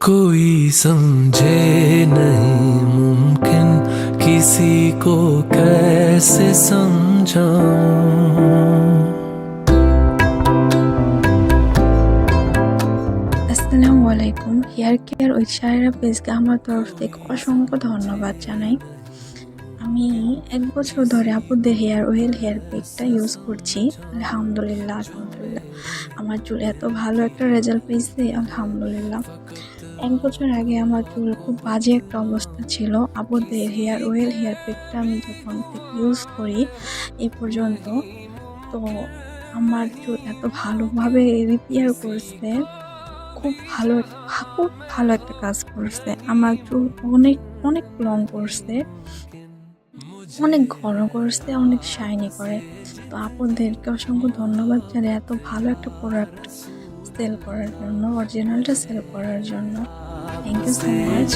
कोई समझे नहीं मुमकिन किसी को कैसे समझाऊं আসসালামু আলাইকুম হেয়ার কেয়ার উইথ সায়রা পেজকে আমার তরফ থেকে অসংখ্য ধন্যবাদ জানাই আমি এক বছর ধরে আপুদের হেয়ার অয়েল হেয়ার প্যাকটা ইউজ করছি আলহামদুলিল্লাহ আলহামদুলিল্লাহ আমার চুল এত ভালো একটা রেজাল্ট পেয়েছে আলহামদুলিল্লাহ এক বছর আগে আমার চুল খুব বাজে একটা অবস্থা ছিল। আপুদের হেয়ার অয়েল হেয়ার প্যাকটা আমি যখন থেকে ইউজ করি এ পর্যন্ত, তো আমার চুল এত ভালোভাবে রিপেয়ার করছে, খুব ভালো খুব ভালো একটা কাজ করছে। আমার চুল অনেক অনেক লং করছে, অনেক ঘন করছে, অনেক শাইনি করে। তো আপনাদেরকে অসংখ্য ধন্যবাদ জানাই এত ভালো একটা প্রোডাক্ট সেল করার জন্য অরিজিনালটা সেল করার জন্য। Thank you so much